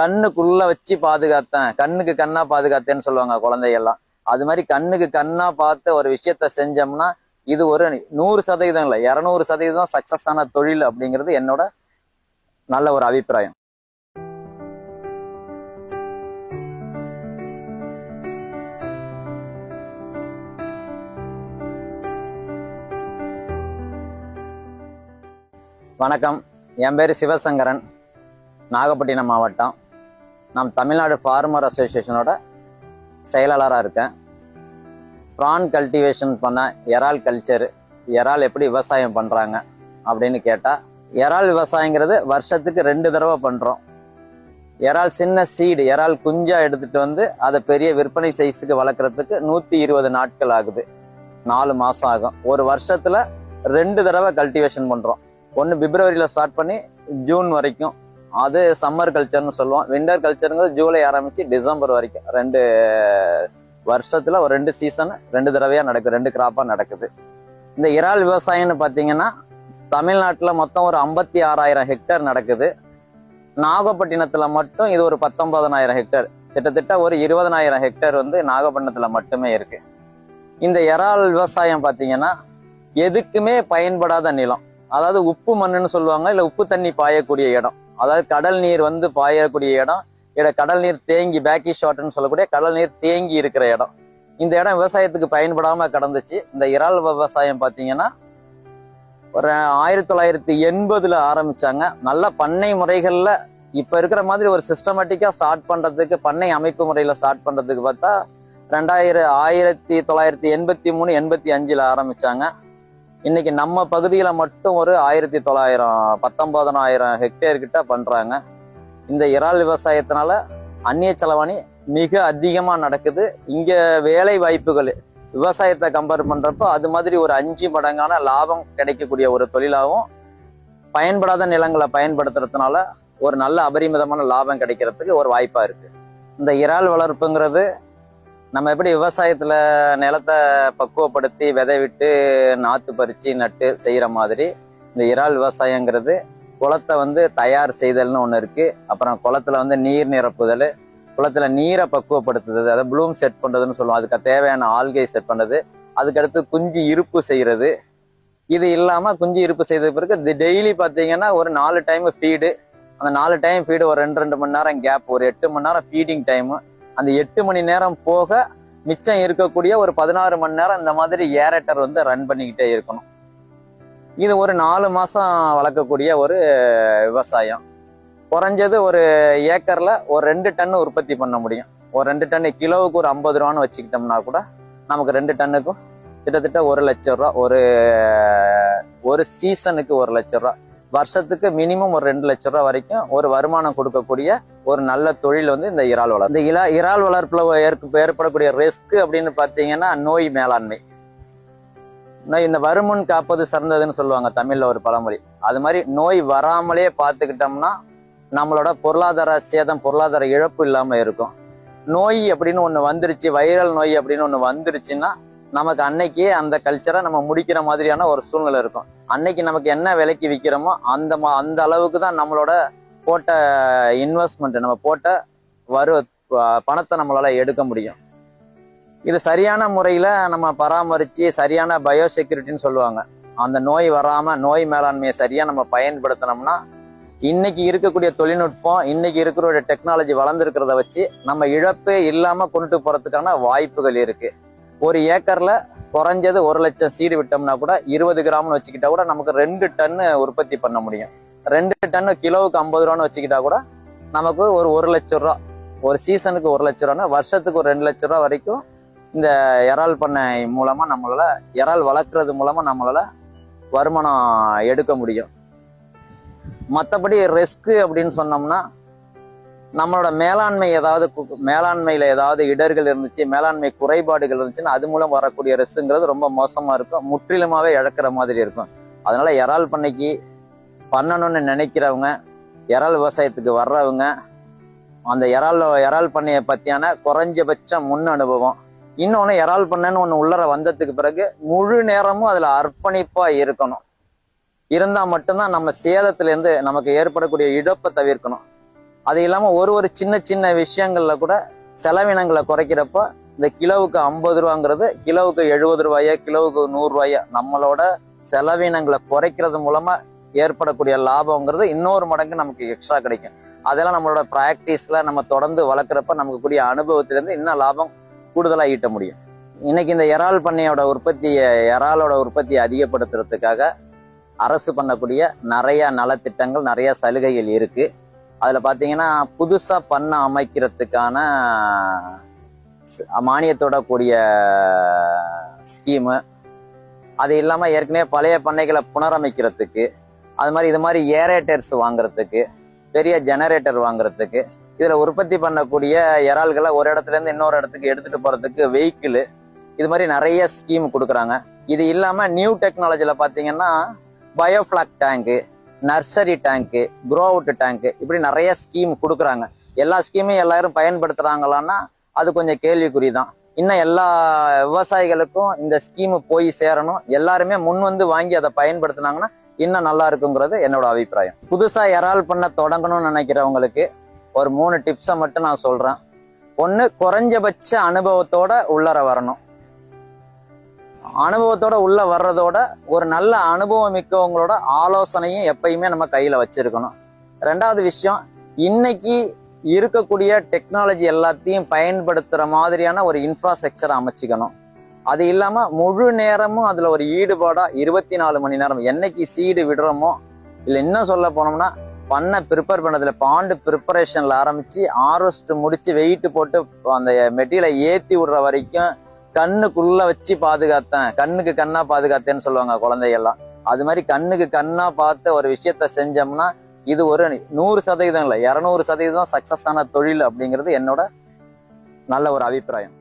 கண்ணுக்குள்ள வச்சு பாதுகாத்தேன். கண்ணுக்கு கண்ணா பாதுகாத்தேன்னு சொல்லுவாங்க குழந்தைகள்லாம். அது மாதிரி கண்ணுக்கு கண்ணா பார்த்து ஒரு விஷயத்த செஞ்சோம்னா இது ஒரு நூறு சதவீதம் இல்லை இரநூறு சதவீதம் சக்சஸ் ஆன தொழில் அப்படிங்கிறது என்னோட நல்ல ஒரு அபிப்பிராயம். வணக்கம். என் பேர் சிவசங்கரன். நாகப்பட்டினம் மாவட்டம். நான் தமிழ்நாடு ஃபார்மர் அசோசியேஷனோட செயலாளராக இருக்கேன். ப்ரான் கல்டிவேஷன் பண்ண இறால் கல்ச்சர் இறால் எப்படி விவசாயம் பண்ணுறாங்க அப்படின்னு கேட்டால் இறால் விவசாயங்கிறது வருஷத்துக்கு ரெண்டு தடவை பண்ணுறோம் இறால் சின்ன சீடு இறால் குஞ்சா எடுத்துட்டு வந்து அதை பெரிய விற்பனை சைஸுக்கு வளர்க்குறதுக்கு நூற்றி இருபது நாட்கள் ஆகுது. நாலு மாதம் ஆகும். ஒரு வருஷத்தில் ரெண்டு தடவை கல்டிவேஷன் பண்ணுறோம் ஒன்று பிப்ரவரியில் ஸ்டார்ட் பண்ணி ஜூன் வரைக்கும் அது சம்மர் கல்ச்சர்னு சொல்லுவோம். விண்டர் கல்ச்சருங்கிறது ஜூலை ஆரம்பிச்சு டிசம்பர் வரைக்கும். ரெண்டு வருஷத்துல ஒரு ரெண்டு சீசன் ரெண்டு தடவையா நடக்குது ரெண்டு கிராப்பா நடக்குது. இந்த இறால் விவசாயம்னு பார்த்தீங்கன்னா தமிழ்நாட்டில் மொத்தம் ஒரு ஐம்பத்தி ஆறாயிரம் ஹெக்டேர் நடக்குது. நாகப்பட்டினத்துல மட்டும் இது ஒரு பத்தொன்பதனாயிரம் ஹெக்டேர் கிட்டத்தட்ட ஒரு இருபதனாயிரம் ஹெக்டேர் வந்து நாகப்பட்டினத்துல மட்டுமே இருக்கு. இந்த இறால் விவசாயம் பார்த்தீங்கன்னா எதுக்குமே பயன்படாத நிலம். அதாவது உப்பு மண்ணுன்னு சொல்லுவாங்க இல்ல உப்பு தண்ணி பாயக்கூடிய இடம். அதாவது கடல் நீர் வந்து பாயக்கூடிய இடம் இட கடல் நீர் தேங்கி பேக்கி ஷார்ட்னு சொல்லக்கூடிய கடல் நீர் தேங்கி இருக்கிற இடம். இந்த இடம் விவசாயத்துக்கு பயன்படாம கடந்துச்சு. இந்த இறால் விவசாயம் பார்த்தீங்கன்னா ஒரு ஆயிரத்தி தொள்ளாயிரத்தி எண்பதுல ஆரம்பிச்சாங்க. நல்ல பண்ணை முறைகள்ல இப்ப இருக்கிற மாதிரி ஒரு சிஸ்டமேட்டிக்கா ஸ்டார்ட் பண்றதுக்கு பண்ணை அமைப்பு முறையில ஸ்டார்ட் பண்றதுக்கு பார்த்தா ரெண்டாயிரம் ஆயிரத்தி தொள்ளாயிரத்தி எண்பத்தி மூணு எண்பத்தி அஞ்சுல ஆரம்பிச்சாங்க. இன்னைக்கு நம்ம பகுதியில மட்டும் ஒரு ஆயிரத்தி தொள்ளாயிரம் பத்தொன்பதனாயிரம் ஹெக்டேர் கிட்ட பண்றாங்க. இந்த இறால் விவசாயத்தினால அந்நிய செலவாணி மிக அதிகமா நடக்குது. இங்க வேலை வாய்ப்புகள் விவசாயத்தை கம்பேர் பண்றப்போ அது மாதிரி ஒரு அஞ்சு மடங்கான லாபம் கிடைக்கக்கூடிய ஒரு தொழிலாகவும் பயன்படாத நிலங்களை பயன்படுத்துறதுனால ஒரு நல்ல அபரிமிதமான லாபம் கிடைக்கிறதுக்கு ஒரு வாய்ப்பா இருக்கு. இந்த இறால் வளர்ப்புங்கிறது நம்ம எப்படி விவசாயத்துல நிலத்தை பக்குவப்படுத்தி விதை விட்டு நாத்து பறிச்சு நட்டு செய்யற மாதிரி இந்த இறால் விவசாயங்கிறது குளத்தை வந்து தயார் செய்தல்னு ஒன்று இருக்கு. அப்புறம் குளத்துல வந்து நீர் நிரப்புதல் குளத்துல நீரை பக்குவப்படுத்துறது அதாவது ப்ளூம் செட் பண்றதுன்னு சொல்லுவோம். அதுக்கு தேவையான ஆல்கை செட் பண்றது அதுக்கடுத்து குஞ்சு இருப்பு செய்யறது. இது இல்லாம குஞ்சு இருப்பு செய்த பிறகு டெய்லி பாத்தீங்கன்னா ஒரு நாலு டைம் ஃபீடு அந்த நாலு டைம் ஃபீடு ஒரு ரெண்டு ரெண்டு மணி நேரம் கேப் ஒரு எட்டு மணி நேரம் ஃபீடிங் டைமு அந்த எட்டு மணி நேரம் போக மிச்சம் இருக்கக்கூடிய ஒரு பதினாறு மணி நேரம் இந்த மாதிரி ஏரேட்டர் வந்து ரன் பண்ணிக்கிட்டே இருக்கணும். இது ஒரு நாலு மாசம் வளர்க்கக்கூடிய ஒரு விவசாயம். குறைஞ்சது ஒரு ஏக்கர்ல ஒரு ரெண்டு டன் உற்பத்தி பண்ண முடியும். ஒரு ரெண்டு டன் கிலோவுக்கு ஒரு ஐம்பது ரூபான்னு வச்சுக்கிட்டோம்னா கூட நமக்கு ரெண்டு டன்னுக்கும் கிட்டத்தட்ட ஒரு லட்சம் ரூபா ஒரு ஒரு சீசனுக்கு ஒரு லட்சம் ரூபா. வருஷத்துக்கு மினிமம் ஒரு ரெண்டு லட்சம் ரூபா வரைக்கும் ஒரு வருமானம் கொடுக்கக்கூடிய ஒரு நல்ல தொழில் வந்து இந்த இறால் வளர்ப்பு. இந்த இலா இறால் வளர்ப்பில் ஏற்படக்கூடிய ரிஸ்க் அப்படின்னு பார்த்தீங்கன்னா நோய் மேலாண்மை. இந்த வருமுன் காப்பது சிறந்ததுன்னு சொல்லுவாங்க தமிழ்ல ஒரு பழமொழி. அது மாதிரி நோய் வராமலே பார்த்துக்கிட்டோம்னா நம்மளோட பொருளாதார சேதம் பொருளாதார இழப்பு இல்லாமல் இருக்கும். நோய் அப்படின்னு ஒன்று வந்துருச்சு வைரல் நோய் அப்படின்னு ஒன்று வந்துருச்சுன்னா நமக்கு அன்னைக்கே அந்த கல்ச்சரை நம்ம முடிக்கிற மாதிரியான ஒரு சூழ்நிலை இருக்கும். அன்னைக்கு நமக்கு என்ன விலைக்கு விற்கிறோமோ அந்த மா- அந்த அளவுக்கு தான் நம்மளோட போட்ட இன்வெஸ்ட்மெண்ட் நம்ம போட்ட வரு பணத்தை நம்மளால எடுக்க முடியும். இது சரியான முறையில நம்ம பராமரிச்சு சரியான பயோசெக்யூரிட்டின்னு சொல்லுவாங்க. அந்த நோய் வராம நோய் மேலாண்மையை சரியா நம்ம பயன்படுத்தினோம்னா இன்னைக்கு இருக்கக்கூடிய தொழில்நுட்பம் இன்னைக்கு இருக்கிற டெக்னாலஜி வளர்ந்துருக்கிறத வச்சு நம்ம இழப்பே இல்லாம கொண்டு போறதுக்கான வாய்ப்புகள் இருக்கு. ஒரு ஏக்கர்ல குறைஞ்சது ஒரு லட்சம் சீடு விட்டோம்னா கூட இருபது கிராம்னு வச்சுக்கிட்டா கூட நமக்கு ரெண்டு டன்னு உற்பத்தி பண்ண முடியும். ரெண்டு டன்னு கிலோவுக்கு ஐம்பது ரூபான்னு வச்சுக்கிட்டா கூட நமக்கு ஒரு ஒரு லட்ச ரூபா ஒரு சீசனுக்கு ஒரு லட்ச ரூபான்னா வருஷத்துக்கு ஒரு ரெண்டு லட்ச ரூபா வரைக்கும் இந்த இறால் பண்ணை மூலமா நம்மளால இறால் வளர்க்குறது மூலமா நம்மளால வருமானம் எடுக்க முடியும். மற்றபடி ரிஸ்க் அப்படின்னு சொன்னோம்னா நம்மளோட மேலாண்மை ஏதாவது கு- மேலாண்மையில ஏதாவது இடர்கள் இருந்துச்சு மேலாண்மை குறைபாடுகள் இருந்துச்சுன்னா அது மூலம் வரக்கூடிய ரிஸ்க்குங்கிறது ரொம்ப மோசமா இருக்கும் முற்றிலுமாவே இழக்கிற மாதிரி இருக்கும். அதனால இறால் பண்ணைக்கு பண்ணணும்னு நினைக்கிறவங்க இறால் விவசாயத்துக்கு வர்றவங்க அந்த இறால் இறால் பண்ணையை பற்றியான குறைஞ்சபட்சம் முன் அனுபவம். இன்னொன்று இறால் பண்ணைன்னு ஒன்று உள்ளர வந்ததுக்கு பிறகு முழு நேரமும் அதில் அர்ப்பணிப்பாக இருக்கணும். இருந்தால் மட்டும்தான் நம்ம சேதத்திலேருந்து நமக்கு ஏற்படக்கூடிய இழப்பை தவிர்க்கணும். அது இல்லாமல் ஒரு ஒரு சின்ன சின்ன விஷயங்களில் கூட செலவினங்களை குறைக்கிறப்ப இந்த கிலோவுக்கு ஐம்பது ரூபாங்கிறது கிலோவுக்கு எழுபது ரூபாயா கிலோவுக்கு நூறுரூவாயா நம்மளோட செலவினங்களை குறைக்கிறது மூலமாக ஏற்படக்கூடிய லாபங்கிறது இன்னொரு மடங்கு நமக்கு எக்ஸ்ட்ரா கிடைக்கும். அதெல்லாம் நம்மளோட ப்ராக்டிஸ்ல நம்ம தொடர்ந்து வளர்க்குறப்ப நமக்கு கூடிய அனுபவத்திலேருந்து இன்னும் லாபம் கூடுதலாக ஈட்ட முடியும். இன்னைக்கு இந்த இறால் பண்ணையோட உற்பத்தியை இறாலோட உற்பத்தியை அதிகப்படுத்துறதுக்காக அரசு பண்ணக்கூடிய நிறைய நலத்திட்டங்கள் நிறைய சலுகைகள் இருக்கு. அதுல பாத்தீங்கன்னா புதுசா பண்ண அமைக்கிறதுக்கான மானியத்தோட கூடிய ஸ்கீமு அது இல்லாமல் ஏற்கனவே பழைய பண்ணைகளை புனரமைக்கிறதுக்கு அது மாதிரி இது மாதிரி ஏரேட்டர்ஸ் வாங்குறதுக்கு பெரிய ஜெனரேட்டர் வாங்குறதுக்கு இதில் உற்பத்தி பண்ணக்கூடிய இறால்களை ஒரு இடத்துல இருந்து இன்னொரு இடத்துக்கு எடுத்துகிட்டு போகிறதுக்கு வெஹிக்கிள் இது மாதிரி நிறைய ஸ்கீம் கொடுக்குறாங்க. இது இல்லாமல் நியூ டெக்னாலஜியில் பார்த்தீங்கன்னா biofloc tank nursery tank grow out tank இப்படி நிறைய ஸ்கீம் கொடுக்குறாங்க. எல்லா ஸ்கீமையும் எல்லாரும் பயன்படுத்துகிறாங்களான்னா அது கொஞ்சம் கேள்விக்குறி தான் இன்னும் எல்லா விவசாயிகளுக்கும் இந்த ஸ்கீமு போய் சேரணும். எல்லாருமே முன் வந்து வாங்கி அதை பயன்படுத்தினாங்கன்னா இன்னும் நல்லா இருக்குங்கிறது என்னோட அபிப்பிராயம். புதுசா இறால் பண்ண தொடங்கணும்னு நினைக்கிறவங்களுக்கு ஒரு மூணு டிப்ஸை மட்டும் நான் சொல்றேன். ஒன்று குறைஞ்சபட்ச அனுபவத்தோட உள்ளர வரணும். அனுபவத்தோட உள்ள வர்றதோட ஒரு நல்ல அனுபவம் மிக்கவங்களோட ஆலோசனையும் எப்பயுமே நம்ம கையில வச்சிருக்கணும். ரெண்டாவது விஷயம் இன்னைக்கு இருக்கக்கூடிய டெக்னாலஜி எல்லாத்தையும் பயன்படுத்துற மாதிரியான ஒரு இன்ஃப்ராஸ்ட்ரக்சரை அமைச்சுக்கணும். அது இல்லாமல் முழு நேரமும் அதில் ஒரு ஈடுபாடாக இருபத்தி நாலு மணி நேரம் என்னைக்கு சீடு விடுறோமோ இல்லை இன்னும் சொல்ல போனோம்னா பண்ண ப்ரிப்பேர் பண்ணதில் பாண்டு ப்ரிப்பரேஷனில் ஆரம்பித்து ஆரோஸ்ட் முடித்து வெயிட்டு போட்டு அந்த மெட்டீரியலை ஏற்றி விடுற வரைக்கும் கண்ணுக்குள்ளே வச்சு பாதுகாத்தேன். கண்ணுக்கு கண்ணாக பாதுகாத்தேன்னு சொல்லுவாங்க குழந்தைகள்லாம். அது மாதிரி கண்ணுக்கு கண்ணாக பார்த்து ஒரு விஷயத்த செஞ்சோம்னா இது ஒரு நூறு சதவீதம் இல்லை இரநூறு சதவீதம் சக்ஸஸ் ஆன தொழில் அப்படிங்கிறது என்னோட நல்ல ஒரு அபிப்பிராயம்.